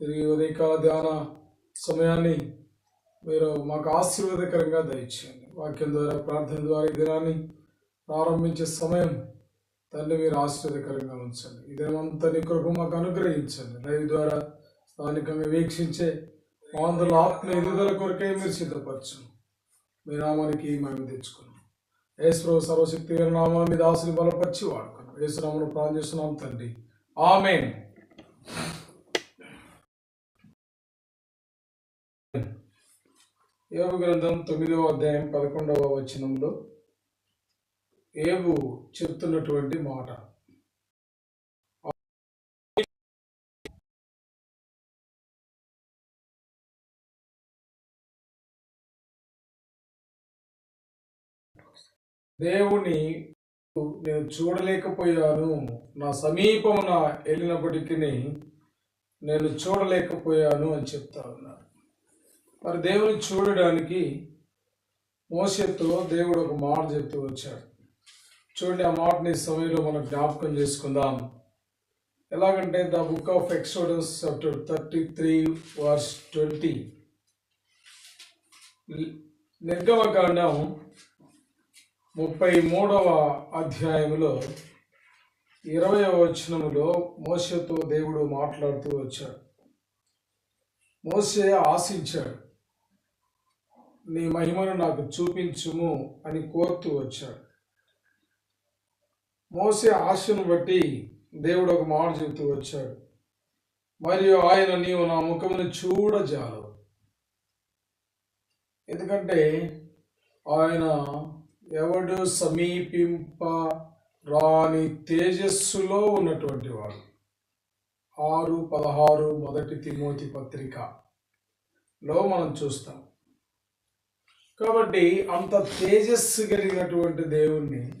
తిరిగి ఉదయకాల ధ్యాన సమయాన్ని మీరు మాకు ఆశీర్వాదకరంగా దయచేయండి. వాక్యం ద్వారా ప్రార్థన ద్వారా ఈ దినాన్ని ప్రారంభించే సమయం తండ్రి మీరు ఆశీర్వాదకరంగా ఉంచండి. ఈ నీ కృప మాకు అనుగ్రహించండి. లైవ్ ద్వారా స్థానికంగా వీక్షించే ఆంధ్రుల ఆత్మ ఎదుగుదల కొరకే మీరు సిద్ధపరచు మీ నామానికి మేము తెచ్చుకున్నాం. యేసు సర్వశక్తి నామాన్ని దాసుని బలపరిచి వాడుకున్నాం. యేసు నామను ప్రార్థన చేస్తున్నాం తండ్రి. ఆమెన్. ఏబు గ్రంథం తొమ్మిదవ అధ్యాయం పదకొండవ వచనంలో ఏబు చెప్తున్నటువంటి మాట. దేవుని నేను చూడలేకపోయాను. నా సమీపమున వెళ్ళినప్పటికీ నేను చూడలేకపోయాను అని చెప్తా ఉన్నాను మరి దేవుని చూడడానికి మోసతో దేవుడు ఒక మాట చెప్తూ వచ్చాడు. చూడండి ఆ మాటని సమయంలో మనం జ్ఞాపకం చేసుకుందాం. ఎలాగంటే the book of Exodus chapter thirty three verse twenty. నిర్గమకాండం ముప్పై మూడవ అధ్యాయంలో ఇరవై వచనములో మోసతో దేవుడు మాట్లాడుతూ వచ్చాడు. మోసే ఆశించాడు. నీ మహిమను నాకు చూపించుము అని కోరుతూ వచ్చాడు. మోసే ఆశను బట్టి దేవుడు ఒక మాట చెబుతూ వచ్చాడు. మరియు ఆయన నీవు నా ముఖమును చూడజాలవు. ఎందుకంటే ఆయన ఎవడు సమీపింప రాని తేజస్సులో ఉన్నటువంటి వాడు. ఆరు పదహారు మొదటి తిమోతి పత్రిక లో మనం చూస్తాం. కాబట్టి అంత తేజస్సు కలిగినటువంటి దేవుణ్ణి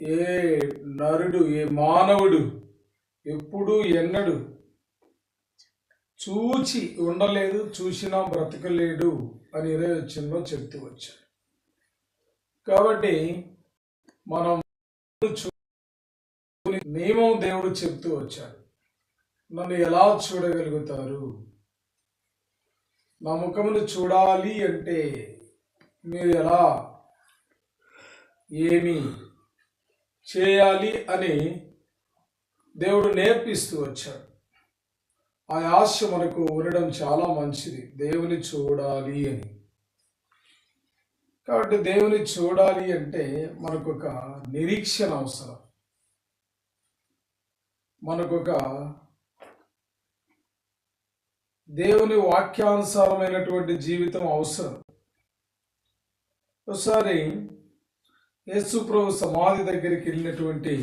ఏ నరుడు ఏ మానవుడు ఎప్పుడు ఎన్నడు చూచి ఉండలేదు చూసినా బ్రతకలేడు అని ఇరవై వచ్చిందో చెప్తూ వచ్చాడు. కాబట్టి మనం చూ- నియమం దేవుడు చెప్తూ వచ్చాడు. నన్ను ఎలా చూడగలుగుతారు? నా ముఖమును చూడాలి అంటే మీరు ఎలా? ఏమి చేయాలి అని దేవుడు నేర్పిస్తూ వచ్చాడు. ఆ ఆశ మనకు ఉండడం చాలా మంచిది. దేవుని చూడాలి అని. కాబట్టి దేవుని చూడాలి అంటే మనకు ఒక నిరీక్షణ అవసరం. మనకొక దేవుని వాక్యానుసారమైనటువంటి జీవితం అవసరం. ఒకసారి యేసుప్రభు సమాధి దగ్గరికి వెళ్ళినటువంటి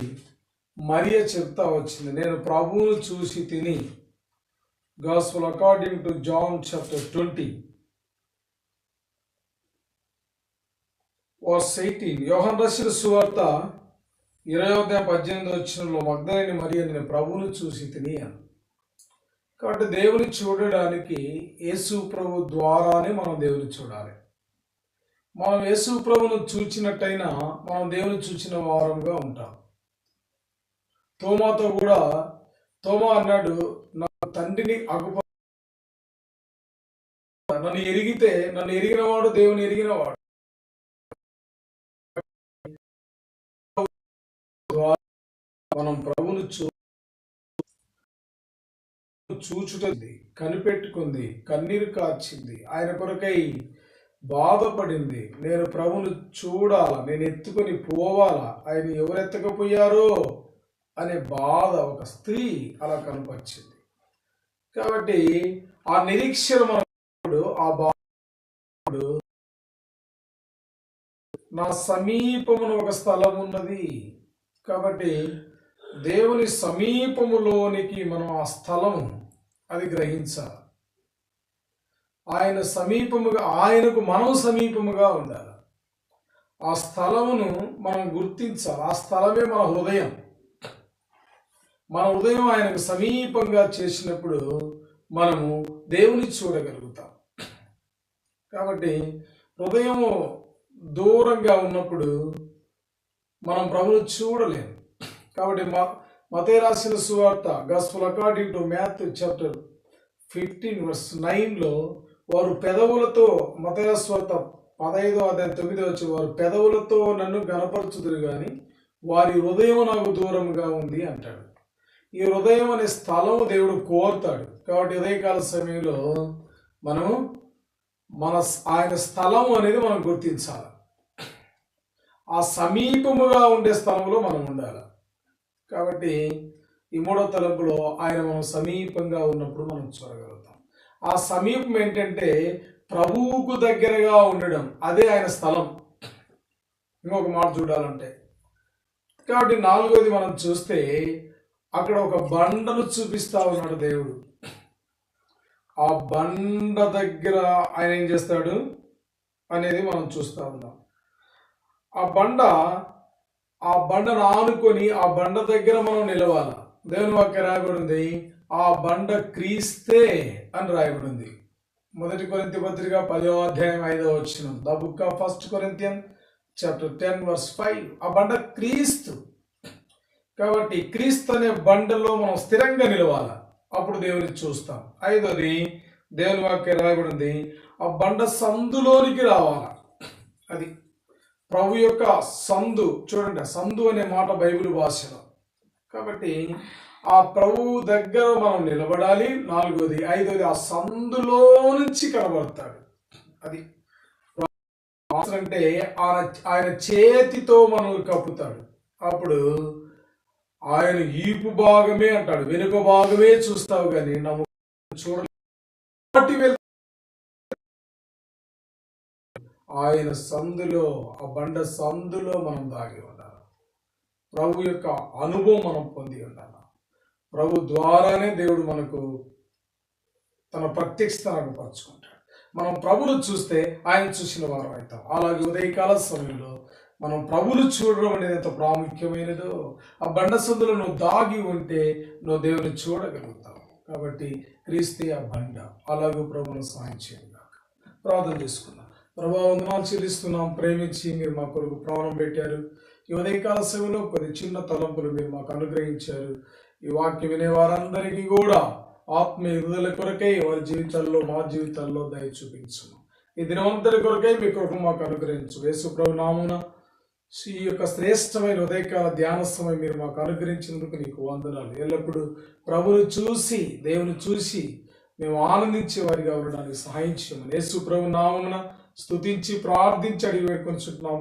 మరియ చెప్తా వచ్చింది. నేను ప్రభువును చూసి తిని gospel according to John chapter twenty verse eighteen యోహన్ రసిన సువార్త ఇరవై అధ్యాయం పద్దెనిమిది వచ్చినలో మగ్ధలేని మరియు నేను ప్రభువును చూసి తిని అని కాబట్టి దేవుని చూడడానికి యేసు ప్రభు ద్వారానే మనం దేవుని చూడాలి. మనం యేసు ప్రభును చూచినట్టయినా మనం దేవుని చూచిన వారంగా ఉంటాం. తోమాతో కూడా తోమా అన్నాడు నా తండ్రిని అగుప నన్ను ఎరిగితే నన్ను ఎరిగినవాడు దేవుని ఎరిగినవాడు. మనం ప్రభును చూ చూచుటది కనిపెట్టుకుంది కన్నీరు కార్చింది. ఆయన కొరకై బాధపడింది. నేను ప్రభును చూడాలా? నేను ఎత్తుకొని పోవాలా? ఆయన ఎవరెత్తకపోయారో అనే బాధ ఒక స్త్రీ అలా కనపరిచింది. కాబట్టి ఆ నిరీక్షణ మనప్పుడు ఆ బాధ నా సమీపమున ఒక స్థలం ఉన్నది. కాబట్టి దేవుని సమీపములోనికి మనం ఆ స్థలం అది గ్రహించాలి. ఆయన సమీపముగా ఆయనకు మనం సమీపముగా ఉండాలి. ఆ స్థలమును మనం గుర్తించాలి. ఆ స్థలమే మన హృదయం. మన హృదయం ఆయనకు సమీపంగా చేసినప్పుడు మనము దేవుని చూడగలుగుతాం. కాబట్టి హృదయము దూరంగా ఉన్నప్పుడు మనం ప్రభుని చూడలేము కాబట్టి మా మతే రాసిన సువార్త gospel according to Matthew chapter fifteen verse నైన్లో వారు పెదవులతో మతయస్వత పదహైదో అదే తొమ్మిదో వచ్చి వారు పెదవులతో నన్ను గనపరచుదురు కానీ వారి హృదయం నాకు దూరంగా ఉంది అంటాడు. ఈ హృదయం అనే స్థలం దేవుడు కోరుతాడు. కాబట్టి ఉదయకాల సమయంలో మనం మన ఆయన స్థలం అనేది మనం గుర్తించాలి. ఆ సమీపముగా ఉండే స్థలంలో మనం ఉండాలి. కాబట్టి ఈ మూడో తలంపులో ఆయన మనం సమీపంగా ఉన్నప్పుడు మనం చూడగలుగుతాం. ఆ సమీపం ఏంటంటే ప్రభువుకు దగ్గరగా ఉండడం అదే ఆయన స్థలం. ఇంకొక మాట చూడాలంటే. కాబట్టి నాలుగోది మనం చూస్తే అక్కడ ఒక బండను చూపిస్తా ఉన్నాడు దేవుడు. ఆ బండ దగ్గర ఆయన ఏం చేస్తాడు అనేది మనం చూస్తా ఉన్నాం. ఆ బండ ఆ బండను ఆనుకొని ఆ బండ దగ్గర మనం నిలవాలి? దేవుని వాక్య రాయబడింది ఆ బండ క్రీస్తే అని రాయబడింది. మొదటి కొరింతి పత్రిక పదో అధ్యాయం ఐదో వచ్చిన the book of first Corinthian chapter ten verse five. ఆ బండ క్రీస్తు. కాబట్టి క్రీస్తు అనే బండలో మనం స్థిరంగా నిలవాలి? అప్పుడు దేవుని చూస్తాం. ఐదోది దేవుని వాక్య రాయబడింది ఆ బండ సందులోనికి రావాలి? అది ప్రభు యొక్క సందు చూడండి సందు అనే మాట బైబిల్ భాషలో. కాబట్టి ఆ ప్రభువు దగ్గర మనం నిలబడాలి. నాలుగోది ఐదోది ఆ సందులో నుంచి కనబడతాడు. అది అంటే ఆయన ఆయన చేతితో మనల్ని కప్పుతాడు. అప్పుడు ఆయన ఈపు భాగమే అంటాడు వెనుక భాగమే చూస్తావు కానీ నమ్ము చూడటి ఆయన సందులో ఆ బండ సందులో మనం దాగి ఉండాలి? ప్రభు యొక్క అనుభవం మనం పొంది ఉండాలి? ప్రభు ద్వారానే దేవుడు మనకు తన ప్రత్యక్షతను పరుచుకుంటాడు మనం ప్రభును చూస్తే ఆయన చూసిన వారం అవుతాం. అలాగే ఉదయకాల సమయంలో మనం ప్రభులు చూడడం అనేది ఎంత ప్రాముఖ్యమైనదో ఆ బండ సందులో నువ్వు దాగి ఉంటే నువ్వు దేవుని చూడగలుగుతావు. కాబట్టి క్రీస్తే ఆ బండ అలాగే ప్రభును సాయం చేయండి ప్రార్థన చేసుకున్నాం ప్రభా వందనాలు చెల్లిస్తున్నాం. ప్రేమించి మీరు మా కొరకు ప్రాణం పెట్టారు. ఈ ఉదయకాల సేవలో కొన్ని చిన్న తలంపులు మీరు మాకు అనుగ్రహించారు. ఈ వాక్యం వినే వారందరికీ కూడా ఆత్మీయ విడుదల కొరకై వారి జీవితాల్లో మా జీవితాల్లో దయ చూపించు ఈ దినవంతరి కొరకై మీ కొరకు మాకు అనుగ్రహించు. వేసుప్రభు నామున ఈ యొక్క శ్రేష్టమైన ఉదయకాల ధ్యాన సమయం మీరు మాకు అనుగ్రహించినందుకు నీకు వందనాలు. ఎల్లప్పుడూ ప్రభుని చూసి దేవుని చూసి మేము ఆనందించే వారిగా ఉండడానికి సహాయం చేయమని యేసు ప్రభు నామమున స్థుతించి ప్రార్థించి అడిగి వేడుకొని చుట్టున్నాం